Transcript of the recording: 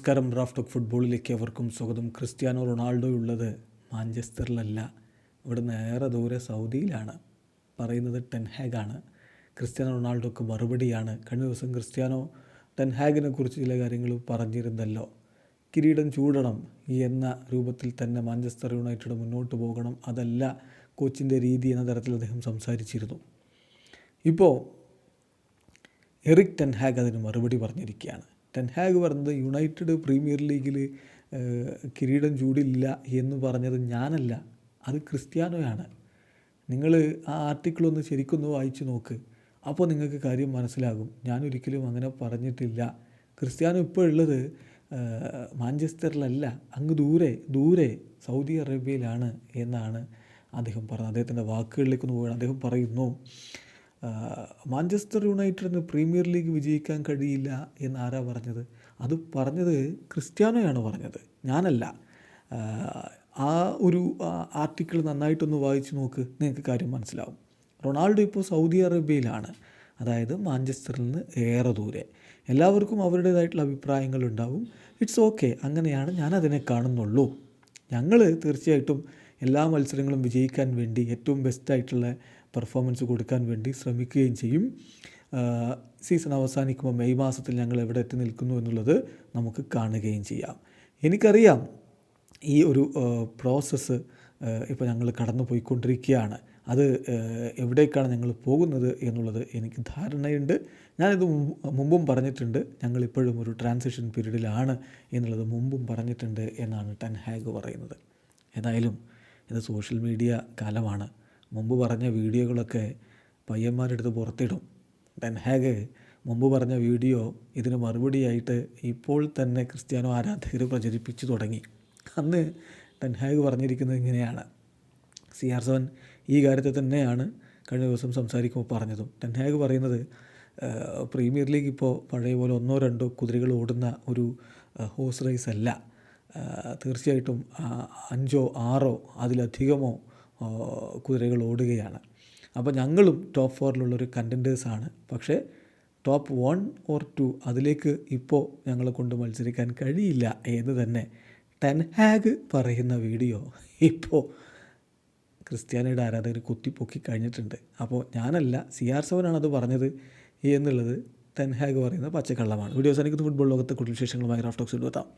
നമസ്കാരം. Draft of ഫുട്ബോളിലേക്ക് അവർക്കും സ്വാഗതം. ക്രിസ്ത്യാനോ റൊണാൾഡോ ഉള്ളത് മാഞ്ചസ്റ്ററിലല്ല. ഇവിടെ നേരെ ദൂരെ സൗദിയിലാണ്. പറയുന്നത് ടെൻഹാഗാണ് ക്രിസ്ത്യാനോ റൊണാൾഡോക്ക് മറുപടിയാണ്. കഴിഞ്ഞ ദിവസം ക്രിസ്ത്യാനോ ടെൻഹാഗിനെ കുറിച്ച് ചില കാര്യങ്ങൾ പറഞ്ഞിരുന്നല്ലോ. കിരീടം ചൂടണം എന്ന രൂപത്തിൽ തന്നെ മാഞ്ചസ്റ്റർ യുണൈറ്റഡ് മുന്നോട്ട് പോകണം അതല്ല കോച്ചിന്റെ രീതി എന്ന തരത്തിൽ അദ്ദേഹം സംസാരിച്ചിരുന്നു. ഇപ്പോൾ എറിക് ടെൻഹാഗ് അതിന് മറുപടി പറഞ്ഞിരിക്കുകയാണ്. ടെൻഹാഗ് പറഞ്ഞത് യുണൈറ്റഡ് പ്രീമിയർ ലീഗിൽ കിരീടം ചൂടില്ല എന്ന് പറഞ്ഞത് ഞാനല്ല. അത് ക്രിസ്ത്യാനോയാണ്. നിങ്ങൾ ആ ആർട്ടിക്കിൾ ഒന്ന് ശരിക്കൊന്ന് വായിച്ചു നോക്ക്. അപ്പോൾ നിങ്ങൾക്ക് കാര്യം മനസ്സിലാകും. ഞാനൊരിക്കലും അങ്ങനെ പറഞ്ഞിട്ടില്ല. ക്രിസ്ത്യാനോ ഇപ്പോൾ ഉള്ളത് മാഞ്ചസ്റ്ററിലല്ല. അങ്ങ് ദൂരെ ദൂരെ സൗദി അറേബ്യയിലാണ് എന്നാണ് അദ്ദേഹം പറഞ്ഞത്. അദ്ദേഹത്തിന്റെ വാക്കുകളിലേക്കൊന്ന് പോവുകയാണ്. അദ്ദേഹം പറയുന്നു മാഞ്ചസ്റ്റർ യുണൈറ്റഡിന് പ്രീമിയർ ലീഗ് വിജയിക്കാൻ കഴിയില്ല എന്ന് ആരാ പറഞ്ഞത്? അത് പറഞ്ഞത് ക്രിസ്ത്യാനോയാണ് പറഞ്ഞത്. ഞാനല്ല. ആ ഒരു ആർട്ടിക്കിൾ നന്നായിട്ടൊന്ന് വായിച്ചു നോക്ക്. നിങ്ങൾക്ക് കാര്യം മനസ്സിലാവും. റൊണാൾഡോ ഇപ്പോൾ സൗദി അറേബ്യയിലാണ്. അതായത് മാഞ്ചസ്റ്ററിൽ നിന്ന് ഏറെ ദൂരെ. എല്ലാവർക്കും അവരുടേതായിട്ടുള്ള അഭിപ്രായങ്ങളുണ്ടാവും ഇറ്റ്സ് ഓക്കെ അങ്ങനെയാണ് ഞാൻ അതിനെ കാണുന്നുള്ളൂ. ഞങ്ങൾ തീർച്ചയായിട്ടും എല്ലാ മത്സരങ്ങളും വിജയിക്കാൻ വേണ്ടി ഏറ്റവും ബെസ്റ്റായിട്ടുള്ള പെർഫോമൻസ് കൊടുക്കാൻ വേണ്ടി ശ്രമിക്കുകയും ചെയ്യും. സീസൺ അവസാനിക്കുമ്പോൾ മെയ് മാസത്തിൽ ഞങ്ങൾ എവിടെ എത്തി നിൽക്കുന്നു എന്നുള്ളത് നമുക്ക് കാണുകയും ചെയ്യാം. എനിക്കറിയാം ഈ ഒരു പ്രോസസ്സ് ഇപ്പോൾ ഞങ്ങൾ കടന്നു പോയിക്കൊണ്ടിരിക്കുകയാണ് അത് എവിടേക്കാണ് ഞങ്ങൾ പോകുന്നത് എന്നുള്ളത് എനിക്ക് ധാരണയുണ്ട്. ഞാനിത് മുമ്പും പറഞ്ഞിട്ടുണ്ട്. ഞങ്ങളിപ്പോഴും ഒരു ട്രാൻസിഷൻ പീരീഡിലാണ് എന്നുള്ളത് മുമ്പും പറഞ്ഞിട്ടുണ്ട് എന്നാണ് ടെൻ ഹാഗ് പറയുന്നത്. ഏതായാലും ഇത് സോഷ്യൽ മീഡിയ കാലമാണ്. മുമ്പ് പറഞ്ഞ വീഡിയോകളൊക്കെ പയ്യന്മാരെടുത്ത് പുറത്തിടും. ടെൻഹാഗ് മുമ്പ് പറഞ്ഞ വീഡിയോ ഇതിന് മറുപടിയായിട്ട് ഇപ്പോൾ തന്നെ ക്രിസ്ത്യാനോ ആരാധകർ പ്രചരിപ്പിച്ചു തുടങ്ങി. അന്ന് ടെൻഹാഗ് പറഞ്ഞിരിക്കുന്നത് ഇങ്ങനെയാണ്. സി ആർ സെവൻ ഈ കാര്യത്തെ തന്നെയാണ് കഴിഞ്ഞ ദിവസം സംസാരിക്കുമ്പോൾ പറഞ്ഞതും. ടെൻഹാഗ് പറയുന്നത് പ്രീമിയർ ലീഗ് ഇപ്പോൾ പഴയ പോലെ ഒന്നോ രണ്ടോ കുതിരകൾ ഓടുന്ന ഒരു ഹോഴ്സ് റേസ് അല്ല. തീർച്ചയായിട്ടും അഞ്ചോ ആറോ അതിലധികമോ കുതിരകൾ ഓടുകയാണ്. അപ്പോൾ ഞങ്ങളും ടോപ്പ് ഫോറിലുള്ളൊരു കണ്ടന്റേഴ്സാണ് പക്ഷേ ടോപ്പ് വൺ ഓർ ടു അതിലേക്ക് ഇപ്പോൾ ഞങ്ങളെ കൊണ്ട് മത്സരിക്കാൻ കഴിയില്ല എന്ന് തന്നെ ടെൻഹാഗ് പറയുന്ന വീഡിയോ ഇപ്പോൾ ക്രിസ്ത്യാനിയുടെ ആരാധകർ കുത്തിപ്പൊക്കി കഴിഞ്ഞിട്ടുണ്ട്. അപ്പോൾ ഞാനല്ല സി ആർ സെവനാണ് അത് പറഞ്ഞത് എന്നുള്ളത് ടെൻഹാഗ് പറയുന്ന പച്ചക്കള്ളമാണ്. വീഡിയോസ് എനിക്ക് ഫുട്ബോൾ ലോകത്തെ കൂടുതൽ വിശേഷങ്ങളുമായി റാഫ്റ്റോക്സിൽ എത്താം